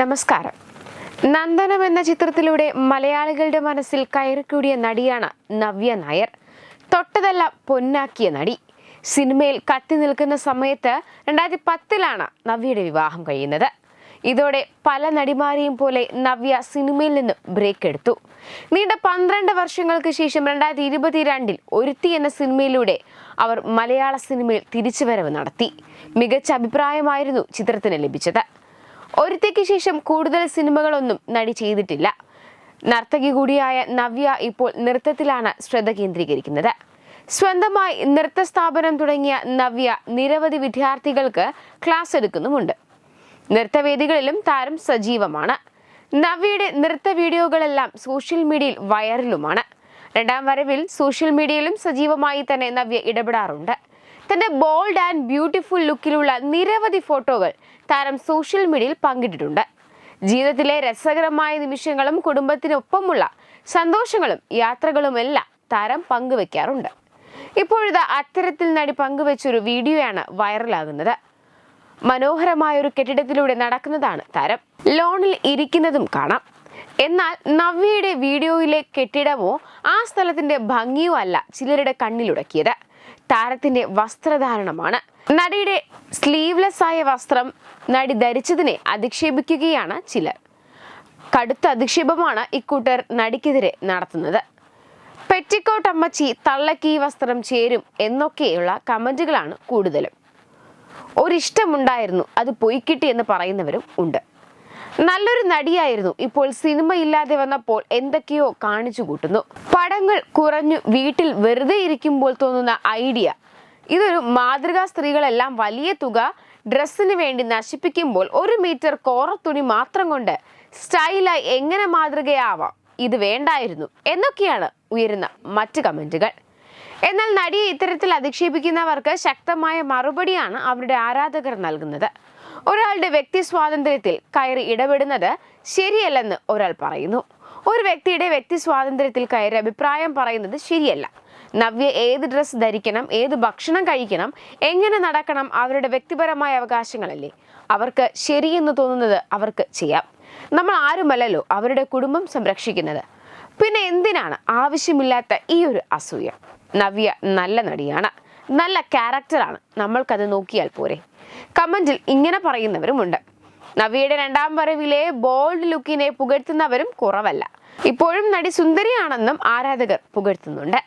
നമസ്കാരം. നന്ദനം എന്ന ചിത്രത്തിലൂടെ മലയാളികളുടെ മനസ്സിൽ കയറിക്കൂടിയ നടിയാണ് നവ്യ നായർ. തൊട്ടതല്ല പൊന്നാക്കിയ നടി. സിനിമയിൽ കത്തി നിൽക്കുന്ന സമയത്ത് രണ്ടായിരത്തി പത്തിലാണ് നവ്യയുടെ വിവാഹം കഴിയുന്നത്. ഇതോടെ പല നടിമാരെയും പോലെ നവ്യ സിനിമയിൽ നിന്ന് ബ്രേക്ക് എടുത്തു. നീണ്ട പന്ത്രണ്ട് വർഷങ്ങൾക്ക് ശേഷം രണ്ടായിരത്തി ഇരുപത്തിരണ്ടിൽ ഒരുത്തി എന്ന സിനിമയിലൂടെ അവർ മലയാള സിനിമയിൽ തിരിച്ചുവരവ് നടത്തി. മികച്ച അഭിപ്രായമായിരുന്നു ചിത്രത്തിന് ലഭിച്ചത്. ഒരുത്തിക്ക് ശേഷം കൂടുതൽ സിനിമകളൊന്നും നടി ചെയ്തിട്ടില്ല. നർത്തകി കൂടിയായ നവ്യ ഇപ്പോൾ നൃത്തത്തിലാണ് ശ്രദ്ധ കേന്ദ്രീകരിക്കുന്നത്. സ്വന്തമായി നൃത്ത സ്ഥാപനം തുടങ്ങിയ നവ്യ നിരവധി വിദ്യാർത്ഥികൾക്ക് ക്ലാസ് എടുക്കുന്നുമുണ്ട്. നൃത്തവേദികളിലും താരം സജീവമാണ്. നവ്യയുടെ നൃത്ത വീഡിയോകളെല്ലാം സോഷ്യൽ മീഡിയയിൽ വൈറലുമാണ്. രണ്ടാം വരവിൽ സോഷ്യൽ മീഡിയയിലും സജീവമായി തന്നെ നവ്യ ഇടപെടാറുണ്ട്. തന്റെ ബോൾഡ് ആൻഡ് ബ്യൂട്ടിഫുൾ ലുക്കിലുള്ള നിരവധി ഫോട്ടോകൾ താരം സോഷ്യൽ മീഡിയയിൽ പങ്കിട്ടിട്ടുണ്ട്. ജീവിതത്തിലെ രസകരമായ നിമിഷങ്ങളും കുടുംബത്തിനൊപ്പമുള്ള സന്തോഷങ്ങളും യാത്രകളുമെല്ലാം താരം പങ്കുവെക്കാറുണ്ട്. ഇപ്പോഴിത് അത്തരത്തിൽ നടി പങ്കുവെച്ചൊരു വീഡിയോയാണ് വൈറലാകുന്നത്. മനോഹരമായ ഒരു കെട്ടിടത്തിലൂടെ നടക്കുന്നതാണ് താരം. ലോണിൽ ഇരിക്കുന്നതും കാണാം. എന്നാൽ നവ്യയുടെ വീഡിയോയിലെ കെട്ടിടമോ ആ സ്ഥലത്തിന്റെ ഭംഗിയോ അല്ല ചിലരുടെ കണ്ണിലുടക്കിയത്. താരത്തിന്റെ വസ്ത്രധാരണമാണ്. നടിയുടെ സ്ലീവ്ലെസ് ആയ വസ്ത്രം നടി ധരിച്ചതിനെ അധിക്ഷേപിക്കുകയാണ് ചിലർ. കടുത്ത അധിക്ഷേപമാണ് ഇക്കൂട്ടർ നടിക്കെതിരെ നടത്തുന്നത്. പെറ്റിക്കോട്ട് അമ്മച്ചി തള്ളക്ക് ഈ വസ്ത്രം ചേരും എന്നൊക്കെയുള്ള കമന്റുകളാണ് കൂടുതലും. ഒരിഷ്ടമുണ്ടായിരുന്നു അത് പൊയ്ക്കിട്ടി എന്ന് പറയുന്നവരും ഉണ്ട്. നല്ലൊരു നടിയായിരുന്നു. ഇപ്പോൾ സിനിമ ഇല്ലാതെ വന്നപ്പോൾ എന്തൊക്കെയോ കാണിച്ചു കൂട്ടുന്നു. പടങ്ങൾ കുറഞ്ഞു വീട്ടിൽ വെറുതെ ഇരിക്കുമ്പോൾ തോന്നുന്ന ഐഡിയ. ഇതൊരു മാതൃകാ സ്ത്രീകളെല്ലാം വലിയ തുക ഡ്രസ്സിന് വേണ്ടി നശിപ്പിക്കുമ്പോൾ ഒരു മീറ്റർ കോറ തുണി മാത്രം കൊണ്ട് സ്റ്റൈലായി എങ്ങനെ മാതൃകയാവാം? ഇത് വേണ്ടായിരുന്നു. എന്നൊക്കെയാണ് ഉയരുന്ന മറ്റ് കമന്റുകൾ. എന്നാൽ നടിയെ ഇത്തരത്തിൽ അധിക്ഷേപിക്കുന്നവർക്ക് ശക്തമായ മറുപടിയാണ് അവരുടെ ആരാധകർ നൽകുന്നത്. ഒരാളുടെ വ്യക്തി സ്വാതന്ത്ര്യത്തിൽ കയറി ഇടപെടുന്നത് ശരിയല്ലെന്ന് ഒരാൾ പറയുന്നു. ഒരു വ്യക്തിയുടെ വ്യക്തി സ്വാതന്ത്ര്യത്തിൽ കയറി അഭിപ്രായം പറയുന്നത് ശരിയല്ല. നവ്യ ഏത് ഡ്രസ്സ് ധരിക്കണം ഏത് ഭക്ഷണം കഴിക്കണം എങ്ങനെ നടക്കണം അവരുടെ വ്യക്തിപരമായ അവകാശങ്ങളല്ലേ? അവർക്ക് ശരിയെന്ന് തോന്നുന്നത് അവർക്ക് ചെയ്യാം. നമ്മൾ ആരുമല്ലല്ലോ അവരുടെ കുടുംബം സംരക്ഷിക്കുന്നത്. പിന്നെ എന്തിനാണ് ആവശ്യമില്ലാത്ത ഈ ഒരു അസൂയ? നവ്യ നല്ല നടിയാണ്. നല്ല ക്യാരക്ടറാണ് നമ്മൾക്കത് നോക്കിയാൽ പോരെ. കമന്റിൽ ഇങ്ങനെ പറയുന്നവരുമുണ്ട്. നവിയുടെ രണ്ടാം വരവിലെ ബോൾഡ് ലുക്കിനെ പുകഴ്ത്തുന്നവരും കുറവല്ല. ഇപ്പോഴും നടി സുന്ദരിയാണെന്നും ആരാധകർ പുകഴ്ത്തുന്നുണ്ട്.